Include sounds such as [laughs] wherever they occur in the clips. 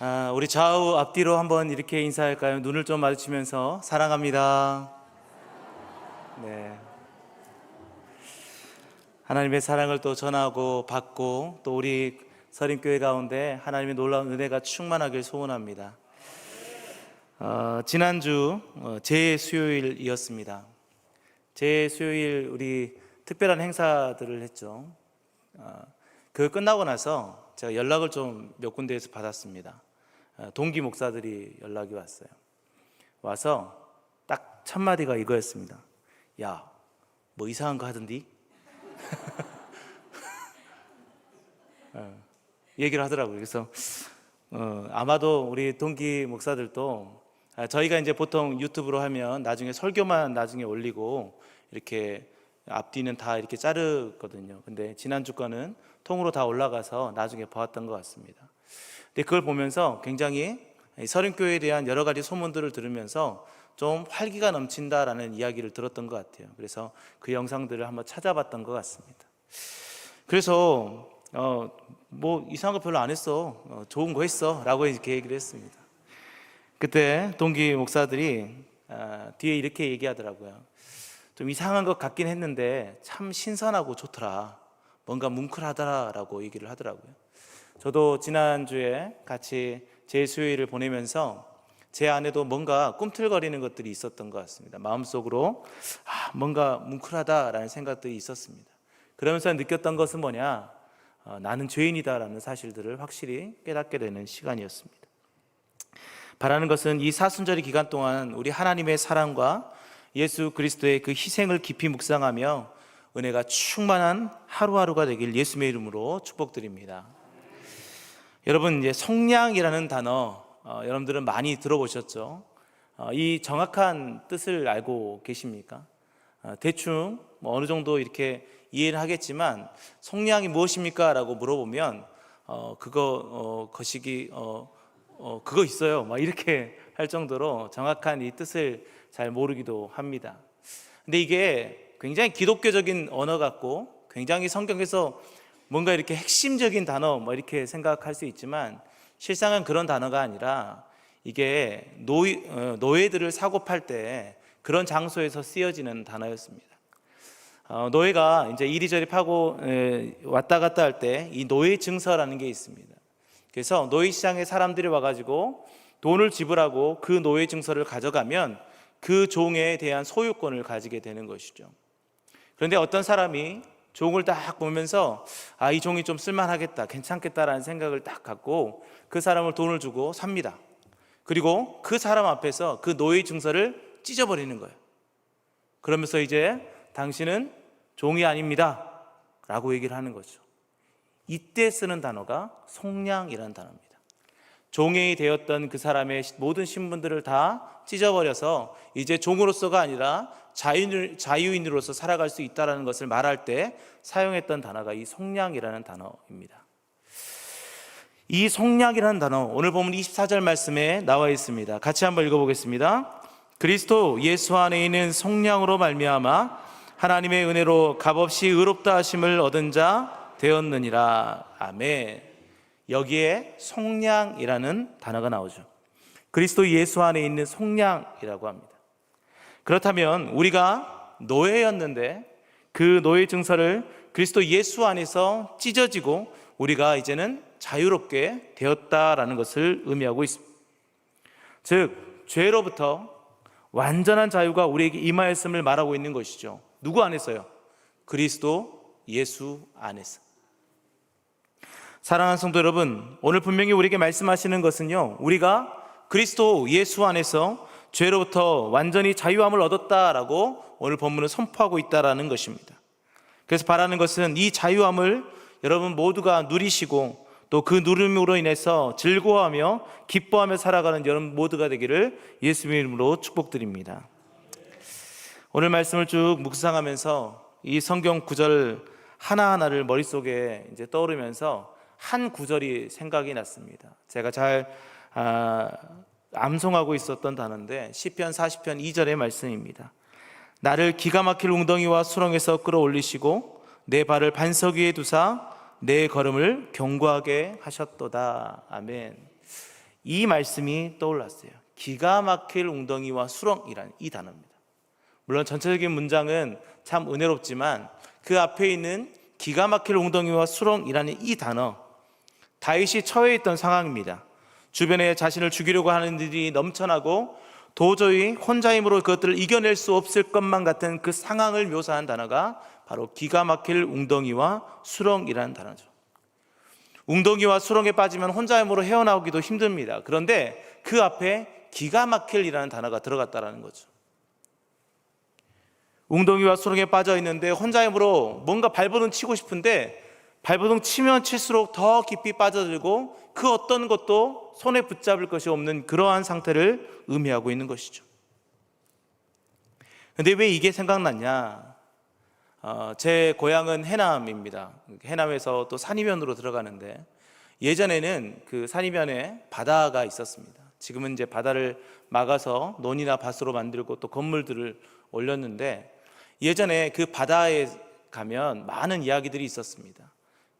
아, 우리 좌우 앞뒤로 한번 이렇게 인사할까요? 눈을 좀 마주치면서 사랑합니다. 네. 하나님의 사랑을 또 전하고 받고 또 우리 서림교회 가운데 하나님의 놀라운 은혜가 충만하길 소원합니다. 어, 지난주 어, 제수요일이었습니다. 제 수요일 우리 특별한 행사들을 했죠. 어, 그 끝나고 나서 제가 연락을 좀 몇 군데에서 받았습니다. 어, 동기 목사들이 연락이 왔어요. 와서 딱 첫 마디가 이거였습니다. 야, 뭐 이상한 거 하던디? [laughs] 어, 얘기를 하더라고요. 그래서 어, 아마도 우리 동기 목사들도 아, 저희가 이제 보통 유튜브로 하면 나중에 설교만 나중에 올리고 이렇게 앞뒤는 다 이렇게 자르거든요. 근데 지난주 거는 통으로 다 올라가서 나중에 보았던 것 같습니다. 근데 그걸 보면서 굉장히 서른교회에 대한 여러 가지 소문들을 들으면서 좀 활기가 넘친다라는 이야기를 들었던 것 같아요. 그래서 그 영상들을 한번 찾아봤던 것 같습니다. 그래서 어, 뭐 이상한 거 별로 안 했어, 어, 좋은 거 했어라고 이렇게 얘기를 했습니다. 그때 동기 목사들이 아, 뒤에 이렇게 얘기하더라고요. 좀 이상한 것 같긴 했는데 참 신선하고 좋더라. 뭔가 뭉클하더라라고 얘기를 하더라고요. 저도 지난주에 같이 제 수요일을 보내면서 제 안에도 뭔가 꿈틀거리는 것들이 있었던 것 같습니다. 마음속으로 아, 뭔가 뭉클하다라는 생각들이 있었습니다. 그러면서 느꼈던 것은 뭐냐? 어, 나는 죄인이다라는 사실들을 확실히 깨닫게 되는 시간이었습니다. 바라는 것은 이 사순절의 기간 동안 우리 하나님의 사랑과 예수 그리스도의 그 희생을 깊이 묵상하며 은혜가 충만한 하루하루가 되길 예수님의 이름으로 축복드립니다. 여러분 이제 성량이라는 단어 어, 여러분들은 많이 들어보셨죠? 어, 이 정확한 뜻을 알고 계십니까? 어, 대충 뭐 어느 정도 이렇게 이해를 하겠지만 성량이 무엇입니까?라고 물어보면 어, 그거 어, 거시기 어, 어, 그거 있어요. 막 이렇게 [laughs] 할 정도로 정확한 이 뜻을 잘 모르기도 합니다. 근데 이게 굉장히 기독교적인 언어 같고 굉장히 성경에서 뭔가 이렇게 핵심적인 단어 뭐 이렇게 생각할 수 있지만 실상은 그런 단어가 아니라 이게 노예, 어, 노예들을 사고 팔 때 그런 장소에서 쓰여지는 단어였습니다. 어, 노예가 이제 이리저리 파고 에, 왔다 갔다 할 때 이 노예 증서라는 게 있습니다. 그래서 노예 시장에 사람들이 와가지고 돈을 지불하고 그 노예 증서를 가져가면 그 종에 대한 소유권을 가지게 되는 것이죠. 그런데 어떤 사람이 종을 딱 보면서 아, 이 종이 좀 쓸만하겠다, 괜찮겠다라는 생각을 딱 갖고 그 사람을 돈을 주고 삽니다. 그리고 그 사람 앞에서 그 노예 증서를 찢어버리는 거예요. 그러면서 이제 당신은 종이 아닙니다. 라고 얘기를 하는 거죠. 이때 쓰는 단어가 속량이라는 단어입니다. 종이 되었던 그 사람의 모든 신분들을 다 찢어버려서 이제 종으로서가 아니라 자유인, 자유인 으로서 살아갈 수 있다는 것을 말할 때 사용했던 단어가 이 속량이라는 단어입니다. 이 속량이라는 단어 오늘 보면 24절 말씀에 나와 있습니다. 같이 한번 읽어보겠습니다. 그리스도 예수 안에 있는 속량으로 말미암아 하나님의 은혜로 값없이 의롭다 하심을 얻은 자 되었느니라. 아멘. 여기에 속량이라는 단어가 나오죠. 그리스도 예수 안에 있는 속량이라고 합니다. 그렇다면 우리가 노예였는데 그 노예 증서를 그리스도 예수 안에서 찢어지고 우리가 이제는 자유롭게 되었다라는 것을 의미하고 있습니다. 즉 죄로부터 완전한 자유가 우리에게 임하였음을 말하고 있는 것이죠. 누구 안에서요? 그리스도 예수 안에서. 사랑하는 성도 여러분, 오늘 분명히 우리에게 말씀하시는 것은요, 우리가 그리스도 예수 안에서 죄로부터 완전히 자유함을 얻었다라고 오늘 본문을 선포하고 있다라는 것입니다. 그래서 바라는 것은 이 자유함을 여러분 모두가 누리시고 또 그 누림으로 인해서 즐거워하며 기뻐하며 살아가는 여러분 모두가 되기를 예수님의 이름으로 축복드립니다. 오늘 말씀을 쭉 묵상하면서 이 성경 구절 하나하나를 머릿속에 이제 떠오르면서 한 구절이 생각이 났습니다. 제가 잘 아, 암송하고 있었던 단어인데 시편 40편 2절의 말씀입니다. 나를 기가 막힐 웅덩이와 수렁에서 끌어올리시고 내 발을 반석 위에 두사 내 걸음을 견고하게 하셨도다. 아멘. 이 말씀이 떠올랐어요. 기가 막힐 웅덩이와 수렁이라는 이 단어입니다. 물론 전체적인 문장은 참 은혜롭지만 그 앞에 있는 기가 막힐 웅덩이와 수렁이라는 이 단어 다윗이 처해 있던 상황입니다. 주변에 자신을 죽이려고 하는 일이 넘쳐나고 도저히 혼자 힘으로 그것들을 이겨낼 수 없을 것만 같은 그 상황을 묘사한 단어가 바로 기가 막힐 웅덩이와 수렁이라는 단어죠. 웅덩이와 수렁에 빠지면 혼자 힘으로 헤어나오기도 힘듭니다. 그런데 그 앞에 기가 막힐이라는 단어가 들어갔다라는 거죠. 웅덩이와 수렁에 빠져 있는데 혼자 힘으로 뭔가 발버둥 치고 싶은데 발버둥 치면 칠수록 더 깊이 빠져들고 그 어떤 것도 손에 붙잡을 것이 없는 그러한 상태를 의미하고 있는 것이죠. 근데 왜 이게 생각났냐? 어, 제 고향은 해남입니다. 해남에서 또 산이면으로 들어가는데 예전에는 그 산이면에 바다가 있었습니다. 지금은 이제 바다를 막아서 논이나 밭으로 만들고 또 건물들을 올렸는데 예전에 그 바다에 가면 많은 이야기들이 있었습니다.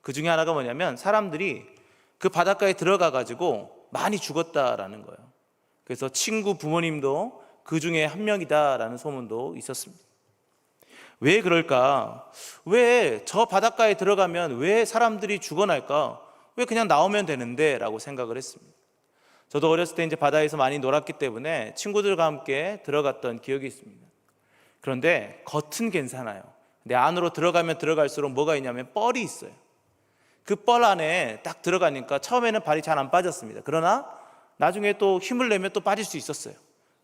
그 중에 하나가 뭐냐면 사람들이 그 바닷가에 들어가 가지고 많이 죽었다라는 거예요. 그래서 친구 부모님도 그 중에 한 명이다라는 소문도 있었습니다. 왜 그럴까? 왜 저 바닷가에 들어가면 왜 사람들이 죽어날까? 왜 그냥 나오면 되는데? 라고 생각을 했습니다. 저도 어렸을 때 이제 바다에서 많이 놀았기 때문에 친구들과 함께 들어갔던 기억이 있습니다. 그런데 겉은 괜찮아요. 근데 안으로 들어가면 들어갈수록 뭐가 있냐면 뻘이 있어요. 그 뻘 안에 딱 들어가니까 처음에는 발이 잘 안 빠졌습니다. 그러나 나중에 또 힘을 내면 또 빠질 수 있었어요.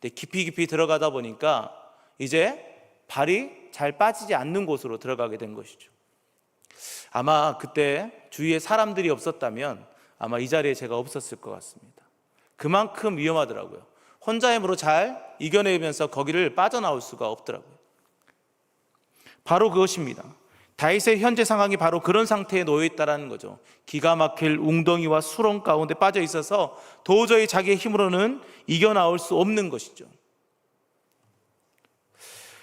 근데 깊이 깊이 들어가다 보니까 이제 발이 잘 빠지지 않는 곳으로 들어가게 된 것이죠. 아마 그때 주위에 사람들이 없었다면 아마 이 자리에 제가 없었을 것 같습니다. 그만큼 위험하더라고요. 혼자 힘으로 잘 이겨내면서 거기를 빠져나올 수가 없더라고요. 바로 그것입니다. 다윗의 현재 상황이 바로 그런 상태에 놓여 있다라는 거죠. 기가 막힐 웅덩이와 수렁 가운데 빠져 있어서 도저히 자기의 힘으로는 이겨 나올 수 없는 것이죠.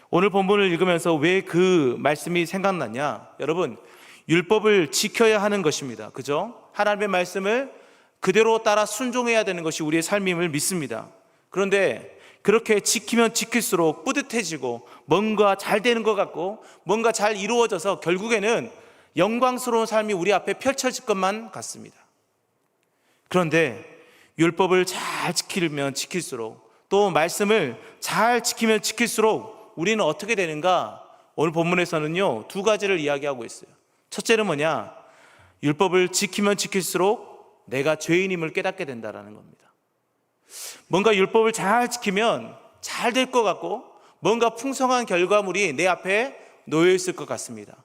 오늘 본문을 읽으면서 왜 그 말씀이 생각나냐? 여러분, 율법을 지켜야 하는 것입니다. 그죠? 하나님의 말씀을 그대로 따라 순종해야 되는 것이 우리의 삶임을 믿습니다. 그런데 그렇게 지키면 지킬수록 뿌듯해지고 뭔가 잘 되는 것 같고 뭔가 잘 이루어져서 결국에는 영광스러운 삶이 우리 앞에 펼쳐질 것만 같습니다. 그런데 율법을 잘 지키면 지킬수록 또 말씀을 잘 지키면 지킬수록 우리는 어떻게 되는가? 오늘 본문에서는요, 두 가지를 이야기하고 있어요. 첫째는 뭐냐? 율법을 지키면 지킬수록 내가 죄인임을 깨닫게 된다라는 겁니다. 뭔가 율법을 잘 지키면 잘 될 것 같고 뭔가 풍성한 결과물이 내 앞에 놓여 있을 것 같습니다.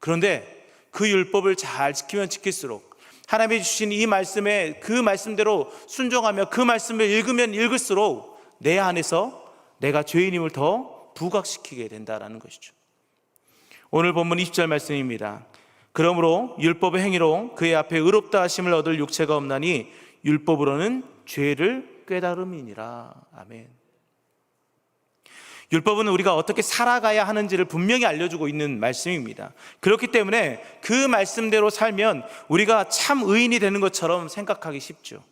그런데 그 율법을 잘 지키면 지킬수록 하나님이 주신 이 말씀에 그 말씀대로 순종하며 그 말씀을 읽으면 읽을수록 내 안에서 내가 죄인임을 더 부각시키게 된다라는 것이죠. 오늘 본문 20절 말씀입니다. 그러므로 율법의 행위로 그의 앞에 의롭다 하심을 얻을 육체가 없나니 율법으로는 죄를 깨달음이니라. 아멘. 율법은 우리가 어떻게 살아가야 하는지를 분명히 알려주고 있는 말씀입니다. 그렇기 때문에 그 말씀대로 살면 우리가 참 의인이 되는 것처럼 생각하기 쉽죠.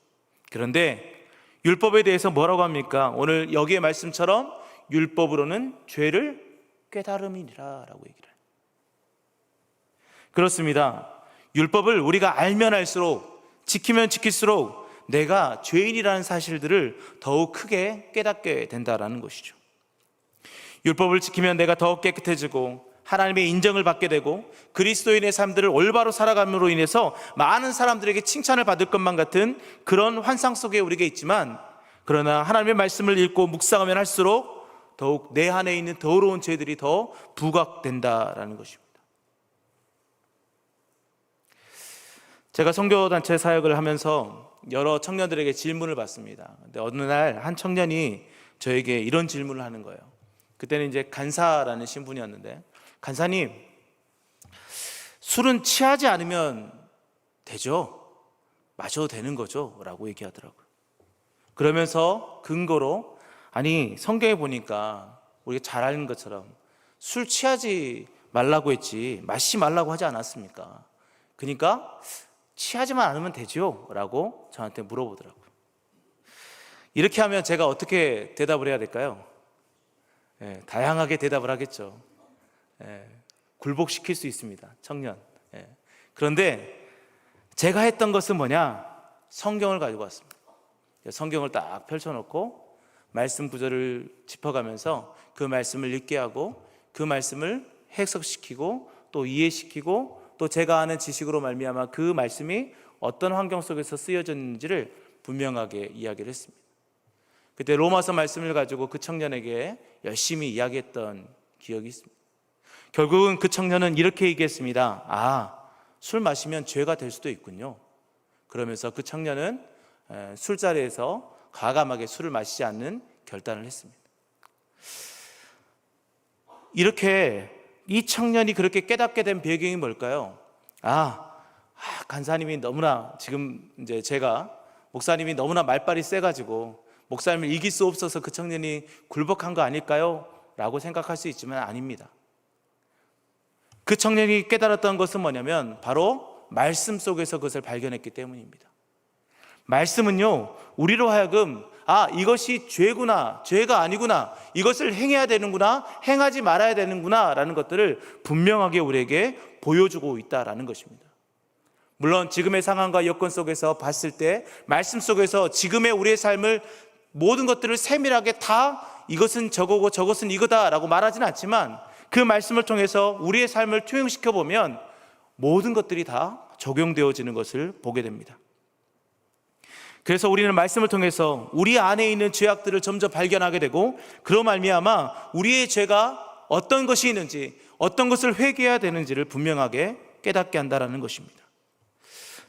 그런데 율법에 대해서 뭐라고 합니까? 오늘 여기의 말씀처럼 율법으로는 죄를 깨달음이니라라고 얘기를 해요. 그렇습니다. 율법을 우리가 알면 알수록 지키면 지킬수록 내가 죄인이라는 사실들을 더욱 크게 깨닫게 된다라는 것이죠. 율법을 지키면 내가 더욱 깨끗해지고 하나님의 인정을 받게 되고 그리스도인의 삶들을 올바로 살아감으로 인해서 많은 사람들에게 칭찬을 받을 것만 같은 그런 환상 속에 우리가 있지만 그러나 하나님의 말씀을 읽고 묵상하면 할수록 더욱 내 안에 있는 더러운 죄들이 더 부각된다라는 것입니다. 제가 선교단체 사역을 하면서 여러 청년들에게 질문을 받습니다. 근데 어느 날 한 청년이 저에게 이런 질문을 하는 거예요. 그때는 이제 간사라는 신분이었는데, 간사님, 술은 취하지 않으면 되죠? 마셔도 되는 거죠? 라고 얘기하더라고요. 그러면서 근거로, 아니, 성경에 보니까 우리가 잘 아는 것처럼 술 취하지 말라고 했지, 마시지 말라고 하지 않았습니까? 그러니까 취하지만 않으면 되죠? 라고 저한테 물어보더라고요. 이렇게 하면 제가 어떻게 대답을 해야 될까요? 예, 다양하게 대답을 하겠죠. 예, 굴복시킬 수 있습니다. 청년. 예. 그런데 제가 했던 것은 뭐냐? 성경을 가지고 왔습니다. 성경을 딱 펼쳐놓고 말씀 구절을 짚어가면서 그 말씀을 읽게 하고 그 말씀을 해석시키고 또 이해시키고 또 제가 아는 지식으로 말미암아 그 말씀이 어떤 환경 속에서 쓰여졌는지를 분명하게 이야기를 했습니다. 그때 로마서 말씀을 가지고 그 청년에게 열심히 이야기했던 기억이 있습니다. 결국은 그 청년은 이렇게 얘기했습니다. 아, 술 마시면 죄가 될 수도 있군요. 그러면서 그 청년은 에, 술자리에서 과감하게 술을 마시지 않는 결단을 했습니다. 이렇게 이 청년이 그렇게 깨닫게 된 배경이 뭘까요? 아, 아, 간사님이 너무나 지금 이제 제가 목사님이 너무나 말빨이 세가지고 목사님을 이길 수 없어서 그 청년이 굴복한 거 아닐까요? 라고 생각할 수 있지만 아닙니다. 그 청년이 깨달았던 것은 뭐냐면 바로 말씀 속에서 그것을 발견했기 때문입니다. 말씀은요, 우리로 하여금 아, 이것이 죄구나, 죄가 아니구나, 이것을 행해야 되는구나, 행하지 말아야 되는구나, 라는 것들을 분명하게 우리에게 보여주고 있다라는 것입니다. 물론 지금의 상황과 여건 속에서 봤을 때, 말씀 속에서 지금의 우리의 삶을 모든 것들을 세밀하게 다 이것은 저거고 저것은 이거다라고 말하지는 않지만 그 말씀을 통해서 우리의 삶을 투영시켜 보면 모든 것들이 다 적용되어지는 것을 보게 됩니다. 그래서 우리는 말씀을 통해서 우리 안에 있는 죄악들을 점점 발견하게 되고 그로 말미암아 우리의 죄가 어떤 것이 있는지 어떤 것을 회개해야 되는지를 분명하게 깨닫게 한다라는 것입니다.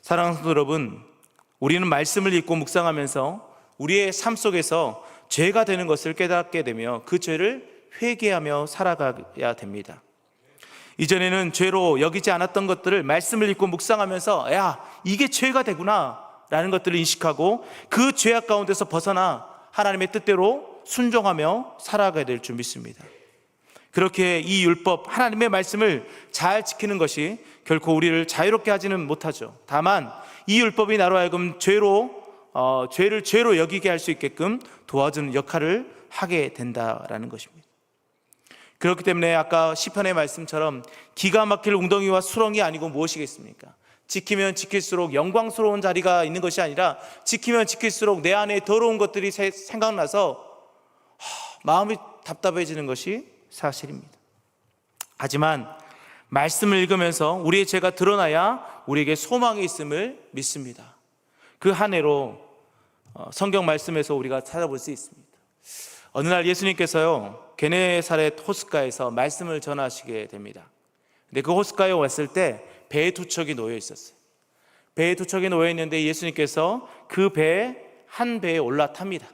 사랑하는 여러분, 우리는 말씀을 읽고 묵상하면서 우리의 삶 속에서 죄가 되는 것을 깨닫게 되며 그 죄를 회개하며 살아가야 됩니다. 이전에는 죄로 여기지 않았던 것들을 말씀을 읽고 묵상하면서 야, 이게 죄가 되구나. 라는 것들을 인식하고 그 죄악 가운데서 벗어나 하나님의 뜻대로 순종하며 살아가야 될 줄 믿습니다. 그렇게 이 율법, 하나님의 말씀을 잘 지키는 것이 결코 우리를 자유롭게 하지는 못하죠. 다만 이 율법이 나로 하여금 죄로 어, 죄를 죄로 여기게 할 수 있게끔 도와주는 역할을 하게 된다라는 것입니다. 그렇기 때문에 아까 시편의 말씀처럼 기가 막힐 웅덩이와 수렁이 아니고 무엇이겠습니까? 지키면 지킬수록 영광스러운 자리가 있는 것이 아니라 지키면 지킬수록 내 안에 더러운 것들이 생각나서 마음이 답답해지는 것이 사실입니다. 하지만 말씀을 읽으면서 우리의 죄가 드러나야 우리에게 소망이 있음을 믿습니다. 그 한 해로 어, 성경 말씀에서 우리가 찾아볼 수 있습니다. 어느 날 예수님께서요 게네사렛 호숫가에서 말씀을 전하시게 됩니다. 근데 그 호숫가에 왔을 때 배에 두 척이 놓여 있었어요. 배에 두 척이 놓여 있는데 예수님께서 그 배에 한 배에 올라탑니다.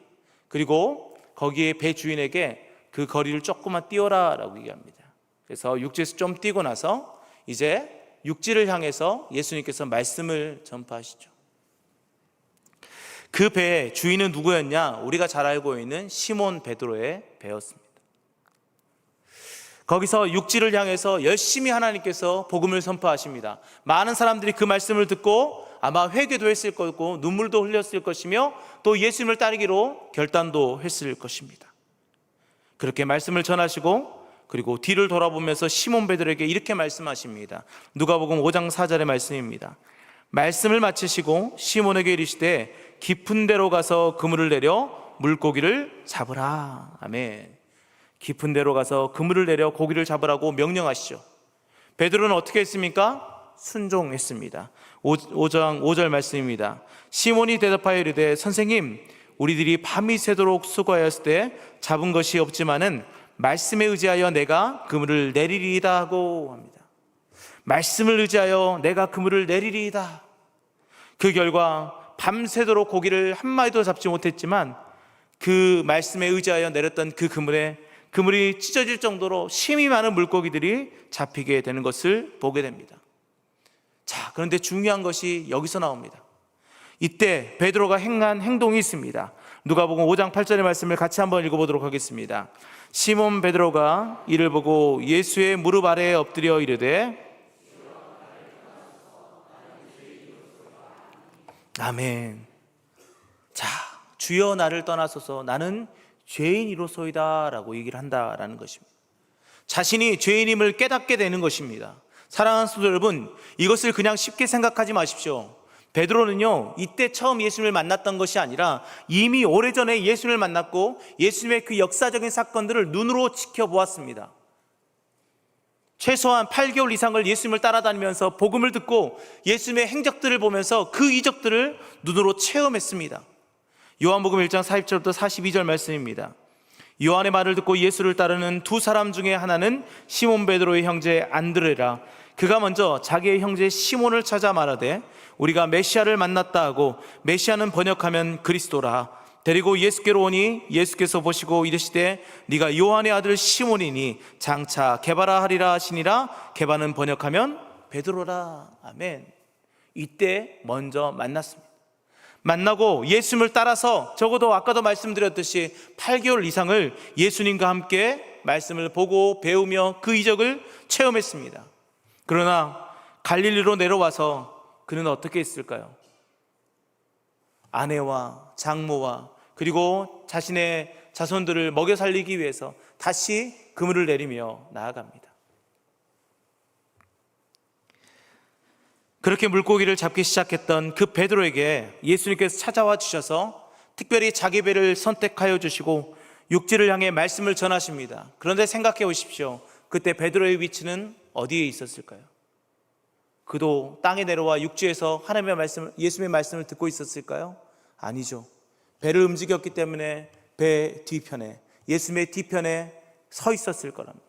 그리고 거기에 배 주인에게 그 거리를 조금만 뛰어라라고 얘기합니다. 그래서 육지에서 좀 뛰고 나서 이제 육지를 향해서 예수님께서 말씀을 전파하시죠. 그 배의 주인은 누구였냐? 우리가 잘 알고 있는 시몬 베드로의 배였습니다. 거기서 육지를 향해서 열심히 하나님께서 복음을 선포하십니다. 많은 사람들이 그 말씀을 듣고 아마 회개도 했을 거고 눈물도 흘렸을 것이며 또 예수님을 따르기로 결단도 했을 것입니다. 그렇게 말씀을 전하시고 그리고 뒤를 돌아보면서 시몬 베드로에게 이렇게 말씀하십니다. 누가복음 5장 4절의 말씀입니다. 말씀을 마치시고 시몬에게 이르시되 깊은 데로 가서 그물을 내려 물고기를 잡으라. 아멘. 깊은 데로 가서 그물을 내려 고기를 잡으라고 명령하시죠. 베드로는 어떻게 했습니까? 순종했습니다. 5장 5절 말씀입니다. 시몬이 대답하여 이르되 선생님 우리들이 밤이 새도록 수고하였을 때 잡은 것이 없지만은 말씀에 의지하여 내가 그물을 내리리이다 하고 합니다. 말씀을 의지하여 내가 그물을 내리리이다. 그 결과 밤새도록 고기를 한 마리도 잡지 못했지만 그 말씀에 의지하여 내렸던 그 그물에 그물이 찢어질 정도로 심이 많은 물고기들이 잡히게 되는 것을 보게 됩니다. 자, 그런데 중요한 것이 여기서 나옵니다. 이때 베드로가 행한 행동이 있습니다. 누가복음 5장 8절의 말씀을 같이 한번 읽어보도록 하겠습니다. 시몬 베드로가 이를 보고 예수의 무릎 아래에 엎드려 이르되 아멘. 자, 주여 나를 떠나소서 나는 죄인이로소이다라고 얘기를 한다라는 것입니다. 자신이 죄인임을 깨닫게 되는 것입니다. 사랑하는 성도 여러분, 이것을 그냥 쉽게 생각하지 마십시오. 베드로는요, 이때 처음 예수님을 만났던 것이 아니라 이미 오래전에 예수님을 만났고 예수님의 그 역사적인 사건들을 눈으로 지켜보았습니다. 최소한 8개월 이상을 예수님을 따라다니면서 복음을 듣고 예수님의 행적들을 보면서 그 이적들을 눈으로 체험했습니다. 요한복음 1장 40절부터 42절 말씀입니다. 요한의 말을 듣고 예수를 따르는 두 사람 중에 하나는 시몬 베드로의 형제 안드레라. 그가 먼저 자기의 형제 시몬을 찾아 말하되 우리가 메시아를 만났다 하고 메시아는 번역하면 그리스도라. 데리고 예수께로 오니 예수께서 보시고 이르시되 네가 요한의 아들 시몬이니 장차 개바라 하리라 하시니라 개바는 번역하면 베드로라. 아멘. 이때 먼저 만났습니다. 만나고 예수님을 따라서 적어도 아까도 말씀드렸듯이 8개월 이상을 예수님과 함께 말씀을 보고 배우며 그 이적을 체험했습니다. 그러나 갈릴리로 내려와서 그는 어떻게 했을까요? 아내와 장모와 그리고 자신의 자손들을 먹여 살리기 위해서 다시 그물을 내리며 나아갑니다. 그렇게 물고기를 잡기 시작했던 그 베드로에게 예수님께서 찾아와 주셔서 특별히 자기 배를 선택하여 주시고 육지를 향해 말씀을 전하십니다. 그런데 생각해 보십시오. 그때 베드로의 위치는 어디에 있었을까요? 그도 땅에 내려와 육지에서 하나님의 말씀, 예수님의 말씀을 듣고 있었을까요? 아니죠. 배를 움직였기 때문에 배 뒤편에, 예수님의 뒤편에 서 있었을 거랍니다.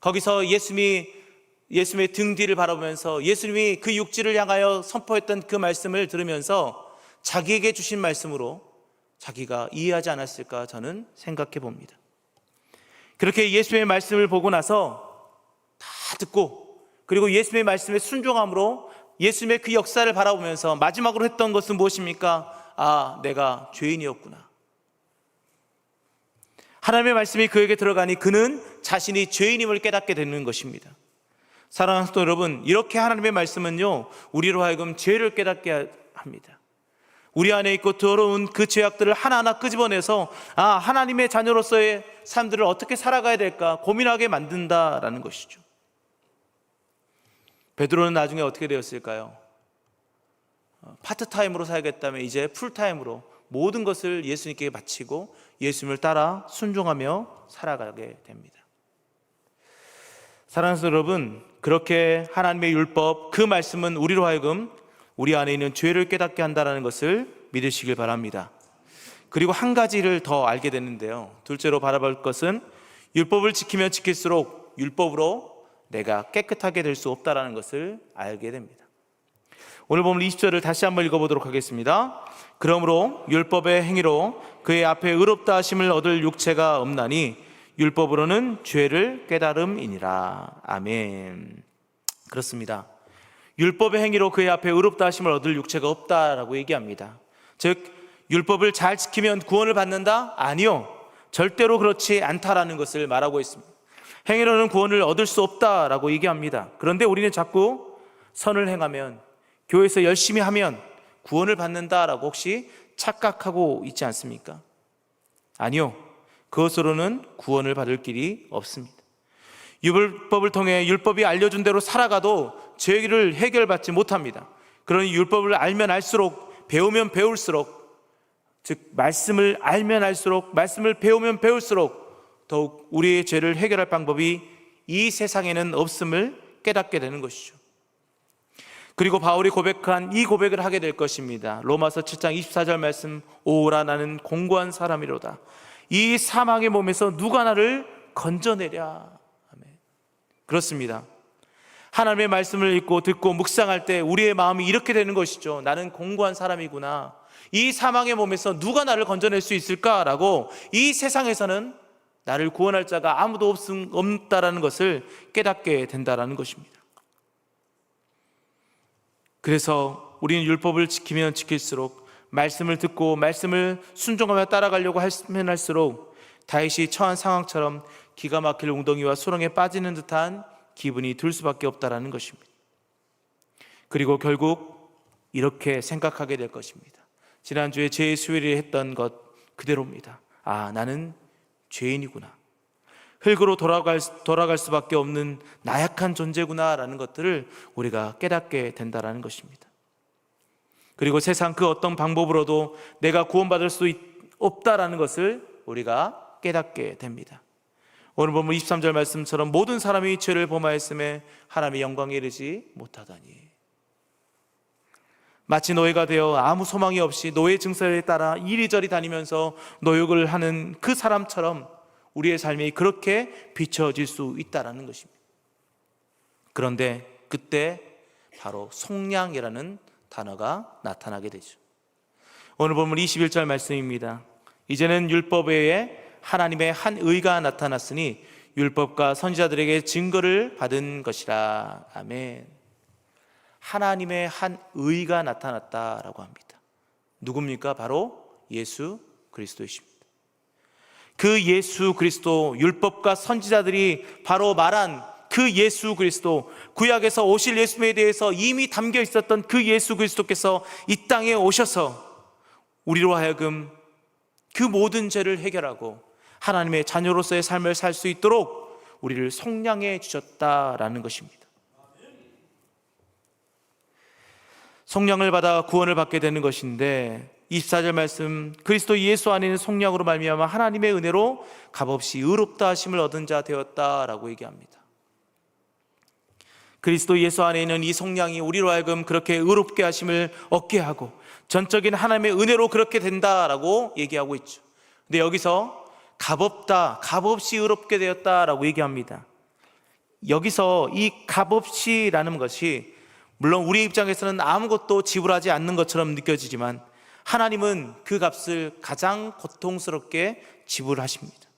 거기서 예수님이 예수님의 등 뒤를 바라보면서 예수님이 그 육지를 향하여 선포했던 그 말씀을 들으면서 자기에게 주신 말씀으로 자기가 이해하지 않았을까 저는 생각해 봅니다. 그렇게 예수님의 말씀을 보고 나서 다 듣고 그리고 예수님의 말씀에 순종함으로 예수님의 그 역사를 바라보면서 마지막으로 했던 것은 무엇입니까? 아, 내가 죄인이었구나. 하나님의 말씀이 그에게 들어가니 그는 자신이 죄인임을 깨닫게 되는 것입니다. 사랑하는 성도 여러분, 이렇게 하나님의 말씀은요, 우리로 하여금 죄를 깨닫게 합니다. 우리 안에 있고 더러운 그 죄악들을 하나하나 끄집어내서, 아, 하나님의 자녀로서의 삶들을 어떻게 살아가야 될까 고민하게 만든다라는 것이죠. 베드로는 나중에 어떻게 되었을까요? 어, 파트타임으로 살겠다면 이제 풀타임으로 모든 것을 예수님께 바치고 예수님을 따라 순종하며 살아가게 됩니다. 사랑하는 여러분, 그렇게 하나님의 율법 그 말씀은 우리로 하여금 우리 안에 있는 죄를 깨닫게 한다는 것을 믿으시길 바랍니다. 그리고 한 가지를 더 알게 되는데요. 둘째로 바라볼 것은 율법을 지키면 지킬수록 율법으로 내가 깨끗하게 될 수 없다라는 것을 알게 됩니다. 오늘 보면 20절을 다시 한번 읽어보도록 하겠습니다. 그러므로 율법의 행위로 그의 앞에 의롭다 하심을 얻을 육체가 없나니 율법으로는 죄를 깨달음이니라. 아멘. 그렇습니다. 율법의 행위로 그의 앞에 의롭다 하심을 얻을 육체가 없다라고 얘기합니다. 즉 율법을 잘 지키면 구원을 받는다? 아니요. 절대로 그렇지 않다라는 것을 말하고 있습니다. 행위로는 구원을 얻을 수 없다라고 얘기합니다. 그런데 우리는 자꾸 선을 행하면 교회에서 열심히 하면 구원을 받는다라고 혹시 착각하고 있지 않습니까? 아니요. 그것으로는 구원을 받을 길이 없습니다. 율법을 통해 율법이 알려준 대로 살아가도 죄를 해결받지 못합니다. 그러니 율법을 알면 알수록 배우면 배울수록 즉 말씀을 알면 알수록 말씀을 배우면 배울수록 더욱 우리의 죄를 해결할 방법이 이 세상에는 없음을 깨닫게 되는 것이죠. 그리고 바울이 고백한 이 고백을 하게 될 것입니다. 로마서 7장 24절 말씀 오라 나는 공고한 사람이로다. 이 사망의 몸에서 누가 나를 건져내랴. 아멘. 그렇습니다. 하나님의 말씀을 읽고 듣고 묵상할 때 우리의 마음이 이렇게 되는 것이죠. 나는 공고한 사람이구나. 이 사망의 몸에서 누가 나를 건져낼 수 있을까라고 이 세상에서는 나를 구원할 자가 아무도 없음, 없다라는 것을 깨닫게 된다라는 것입니다. 그래서 우리는 율법을 지키면 지킬수록 말씀을 듣고 말씀을 순종하며 따라가려고 하면 할수록 다윗이 처한 상황처럼 기가 막힐 웅덩이와 수렁에 빠지는 듯한 기분이 들 수밖에 없다라는 것입니다. 그리고 결국 이렇게 생각하게 될 것입니다. 지난주에 죄의 수요일에 했던 것 그대로입니다. 아, 나는 죄인이구나. 흙으로 돌아갈, 돌아갈 수밖에 없는 나약한 존재구나라는 것들을 우리가 깨닫게 된다라는 것입니다. 그리고 세상 그 어떤 방법으로도 내가 구원받을 수 있- 없다라는 것을 우리가 깨닫게 됩니다. 오늘 보면 23절 말씀처럼 모든 사람이 죄를 범하였음에 하나님의 영광에 이르지 못하다니. 마치 노예가 되어 아무 소망이 없이 노예 증서에 따라 이리저리 다니면서 노역을 하는 그 사람처럼 우리의 삶이 그렇게 비춰질 수 있다라는 것입니다. 그런데 그때 바로 속량이라는 단어가 나타나게 되죠. 오늘 보면 21절 말씀입니다. 이제는 율법 외에 하나님의 한 의가 나타났으니 율법과 선지자들에게 증거를 받은 것이라. 아멘. 하나님의 한 의가 나타났다라고 합니다. 누굽니까? 바로 예수 그리스도이십니다. 그 예수 그리스도 율법과 선지자들이 바로 말한 그 예수 그리스도 구약에서 오실 예수님에 대해서 이미 담겨 있었던 그 예수 그리스도께서 이 땅에 오셔서 우리로 하여금 그 모든 죄를 해결하고 하나님의 자녀로서의 삶을 살 수 있도록 우리를 속량해 주셨다라는 것입니다. 속량을 받아 구원을 받게 되는 것인데 24절 말씀 그리스도 예수 안에 는 속량으로 말미암아 하나님의 은혜로 값없이 의롭다 하심을 얻은 자 되었다라고 얘기합니다. 그리스도 예수 안에 있는 이 속량이 우리로 하여금 그렇게 의롭게 하심을 얻게 하고 전적인 하나님의 은혜로 그렇게 된다라고 얘기하고 있죠. 근데 여기서 값없다, 값없이 의롭게 되었다라고 얘기합니다. 여기서 이 값없이라는 것이 물론 우리 입장에서는 아무것도 지불하지 않는 것처럼 느껴지지만 하나님은 그 값을 가장 고통스럽게 지불하십니다.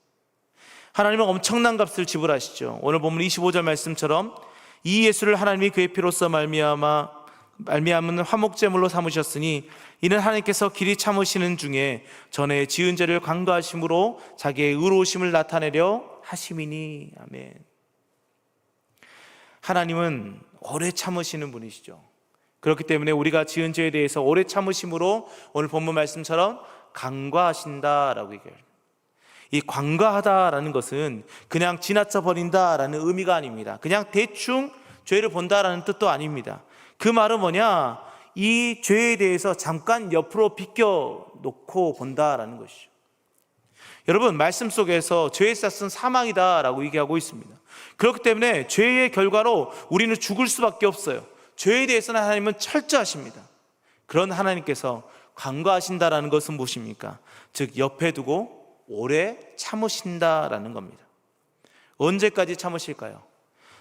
하나님은 엄청난 값을 지불하시죠. 오늘 보면 25절 말씀처럼 이 예수를 하나님이 그의 피로써 말미암아 말미암은 화목제물로 삼으셨으니 이는 하나님께서 길이 참으시는 중에 전에 지은 죄를 간과하심으로 자기의 의로우심을 나타내려 하심이니 아멘. 하나님은 오래 참으시는 분이시죠. 그렇기 때문에 우리가 지은 죄에 대해서 오래 참으심으로 오늘 본문 말씀처럼 간과하신다라고 얘기해요. 이 관과하다라는 것은 그냥 지나쳐 버린다라는 의미가 아닙니다. 그냥 대충 죄를 본다라는 뜻도 아닙니다. 그 말은 뭐냐? 이 죄에 대해서 잠깐 옆으로 비껴 놓고 본다라는 것이죠. 여러분, 말씀 속에서 죄의 싹은 사망이다라고 얘기하고 있습니다. 그렇기 때문에 죄의 결과로 우리는 죽을 수밖에 없어요. 죄에 대해서는 하나님은 철저하십니다. 그런 하나님께서 관과하신다라는 것은 무엇입니까? 즉, 옆에 두고 오래 참으신다라는 겁니다. 언제까지 참으실까요?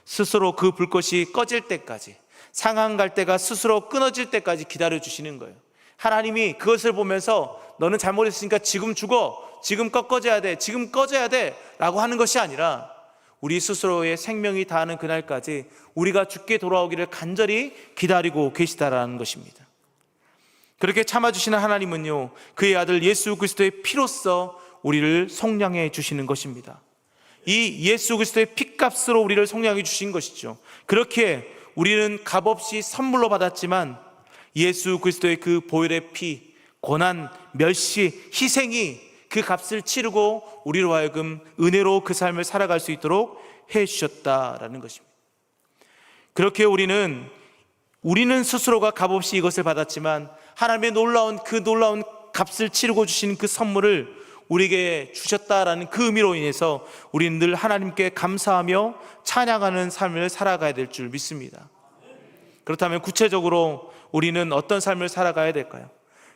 스스로 그 불꽃이 꺼질 때까지, 상한 갈 때가 스스로 끊어질 때까지 기다려 주시는 거예요. 하나님이 그것을 보면서 너는 잘못했으니까 지금 죽어, 지금 꺾어져야 돼, 지금 꺼져야 돼 라고 하는 것이 아니라 우리 스스로의 생명이 다하는 그날까지 우리가 죽게 돌아오기를 간절히 기다리고 계시다라는 것입니다. 그렇게 참아주시는 하나님은요, 그의 아들 예수 그리스도의 피로써 우리를 속량해 주시는 것입니다. 이 예수 그리스도의 피값으로 우리를 속량해 주신 것이죠. 그렇게 우리는 값없이 선물로 받았지만 예수 그리스도의 그 보혈의 피, 고난, 멸시, 희생이 그 값을 치르고 우리로 하여금 은혜로 그 삶을 살아갈 수 있도록 해 주셨다라는 것입니다. 그렇게 우리는 우리는 스스로가 값없이 이것을 받았지만 하나님의 놀라운 그 놀라운 값을 치르고 주신 그 선물을 우리에게 주셨다라는 그 의미로 인해서 우리는 늘 하나님께 감사하며 찬양하는 삶을 살아가야 될 줄 믿습니다. 그렇다면 구체적으로 우리는 어떤 삶을 살아가야 될까요?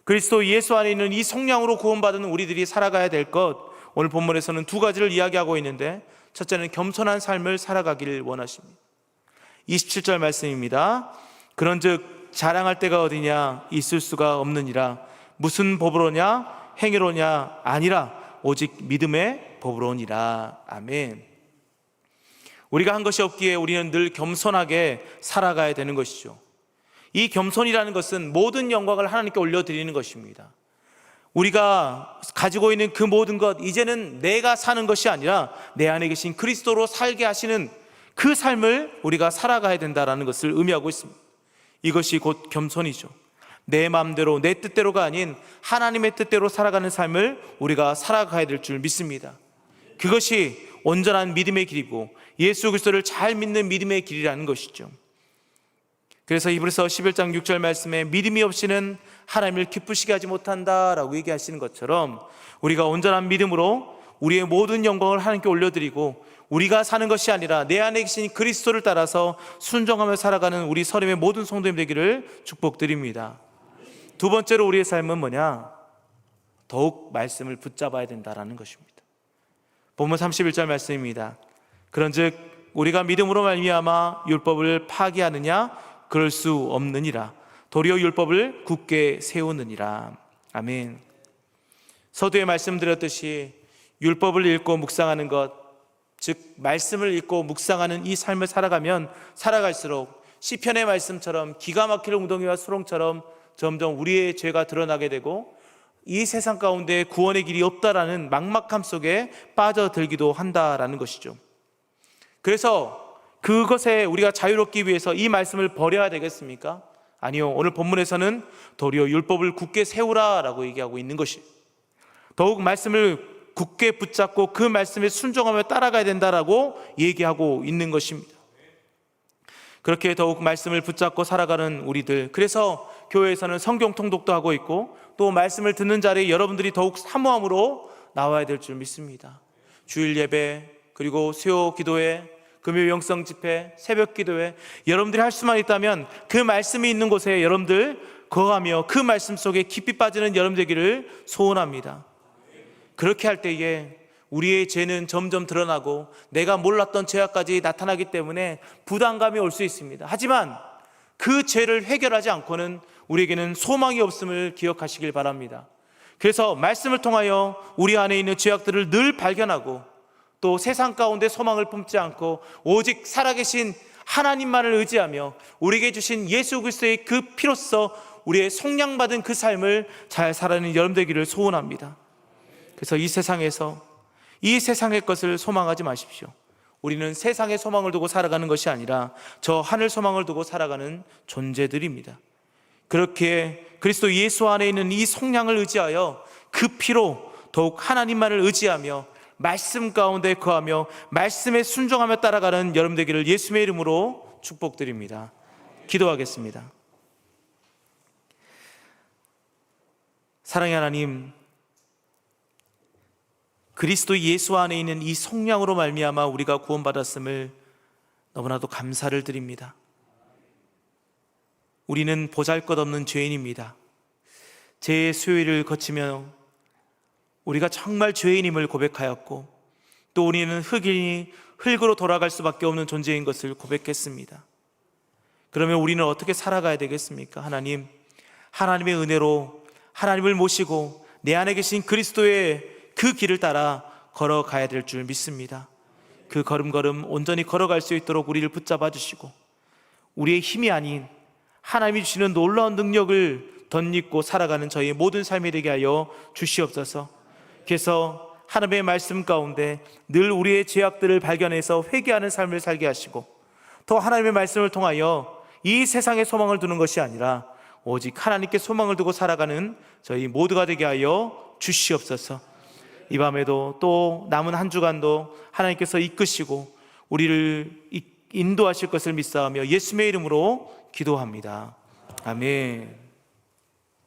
그리스도 예수 안에 있는 이 성령으로 구원받은 우리들이 살아가야 될 것, 오늘 본문에서는 두 가지를 이야기하고 있는데, 첫째는 겸손한 삶을 살아가기를 원하십니다. 27절 말씀입니다. 그런 즉, 자랑할 데가 어디냐, 있을 수가 없느니라. 무슨 법으로냐, 행위로냐, 아니라 오직 믿음의 법으로니라. 아멘. 우리가 한 것이 없기에 우리는 늘 겸손하게 살아가야 되는 것이죠. 이 겸손이라는 것은 모든 영광을 하나님께 올려드리는 것입니다. 우리가 가지고 있는 그 모든 것, 이제는 내가 사는 것이 아니라 내 안에 계신 그리스도로 살게 하시는 그 삶을 우리가 살아가야 된다라는 것을 의미하고 있습니다. 이것이 곧 겸손이죠. 내 마음대로 내 뜻대로가 아닌 하나님의 뜻대로 살아가는 삶을 우리가 살아가야 될 줄 믿습니다. 그것이 온전한 믿음의 길이고 예수 그리스도를 잘 믿는 믿음의 길이라는 것이죠. 그래서 이브리서 11장 6절 말씀에 믿음이 없이는 하나님을 기쁘시게 하지 못한다라고 얘기하시는 것처럼 우리가 온전한 믿음으로 우리의 모든 영광을 하나님께 올려드리고 우리가 사는 것이 아니라 내 안에 계신 그리스도를 따라서 순종하며 살아가는 우리 서림의 모든 성도님 되기를 축복드립니다. 두 번째로 우리의 삶은 뭐냐? 더욱 말씀을 붙잡아야 된다라는 것입니다. 본문 31절 말씀입니다. 그런즉 우리가 믿음으로 말미암아 율법을 파기하느냐 그럴 수 없느니라. 도리어 율법을 굳게 세우느니라. 아멘. 서두에 말씀드렸듯이 율법을 읽고 묵상하는 것, 즉 말씀을 읽고 묵상하는 이 삶을 살아가면 살아갈수록 시편의 말씀처럼 기가 막힐 웅덩이와 수렁처럼 점점 우리의 죄가 드러나게 되고 이 세상 가운데 구원의 길이 없다라는 막막함 속에 빠져들기도 한다라는 것이죠. 그래서 그것에 우리가 자유롭기 위해서 이 말씀을 버려야 되겠습니까? 아니요. 오늘 본문에서는 도리어 율법을 굳게 세우라라고 얘기하고 있는 것이 더욱 말씀을 굳게 붙잡고 그 말씀에 순종하며 따라가야 된다라고 얘기하고 있는 것입니다. 그렇게 더욱 말씀을 붙잡고 살아가는 우리들. 그래서 교회에서는 성경 통독도 하고 있고 또 말씀을 듣는 자리에 여러분들이 더욱 사모함으로 나와야 될 줄 믿습니다. 주일 예배 그리고 수요 기도회 금요 영성 집회 새벽 기도회 여러분들이 할 수만 있다면 그 말씀이 있는 곳에 여러분들 거하며 그 말씀 속에 깊이 빠지는 여러분 되기를 소원합니다. 그렇게 할 때에 우리의 죄는 점점 드러나고 내가 몰랐던 죄악까지 나타나기 때문에 부담감이 올 수 있습니다. 하지만 그 죄를 해결하지 않고는 우리에게는 소망이 없음을 기억하시길 바랍니다. 그래서 말씀을 통하여 우리 안에 있는 죄악들을 늘 발견하고 또 세상 가운데 소망을 품지 않고 오직 살아계신 하나님만을 의지하며 우리에게 주신 예수 그리스도의 그 피로써 우리의 속량받은 그 삶을 잘 살아내는 여러분 되기를 소원합니다. 그래서 이 세상에서 이 세상의 것을 소망하지 마십시오. 우리는 세상의 소망을 두고 살아가는 것이 아니라 저 하늘 소망을 두고 살아가는 존재들입니다. 그렇게 그리스도 예수 안에 있는 이 속량을 의지하여 그 피로 더욱 하나님만을 의지하며 말씀 가운데 거하며 말씀에 순종하며 따라가는 여러분 되기를 예수의 이름으로 축복드립니다. 기도하겠습니다. 사랑의 하나님, 그리스도 예수 안에 있는 이 속량으로 말미암아 우리가 구원받았음을 너무나도 감사를 드립니다. 우리는 보잘 것 없는 죄인입니다. 죄의 수요일을 거치며 우리가 정말 죄인임을 고백하였고 또 우리는 흙이니 흙으로 돌아갈 수밖에 없는 존재인 것을 고백했습니다. 그러면 우리는 어떻게 살아가야 되겠습니까? 하나님, 하나님의 은혜로 하나님을 모시고 내 안에 계신 그리스도의 그 길을 따라 걸어가야 될 줄 믿습니다. 그 걸음걸음 온전히 걸어갈 수 있도록 우리를 붙잡아 주시고 우리의 힘이 아닌 하나님이 주시는 놀라운 능력을 덧입고 살아가는 저희의 모든 삶이 되게 하여 주시옵소서. 그래서 하나님의 말씀 가운데 늘 우리의 죄악들을 발견해서 회개하는 삶을 살게 하시고 또 하나님의 말씀을 통하여 이 세상에 소망을 두는 것이 아니라 오직 하나님께 소망을 두고 살아가는 저희 모두가 되게 하여 주시옵소서. 이 밤에도 또 남은 한 주간도 하나님께서 이끄시고 우리를 인도하실 것을 믿사오며 예수의 이름으로 기도합니다. 아멘.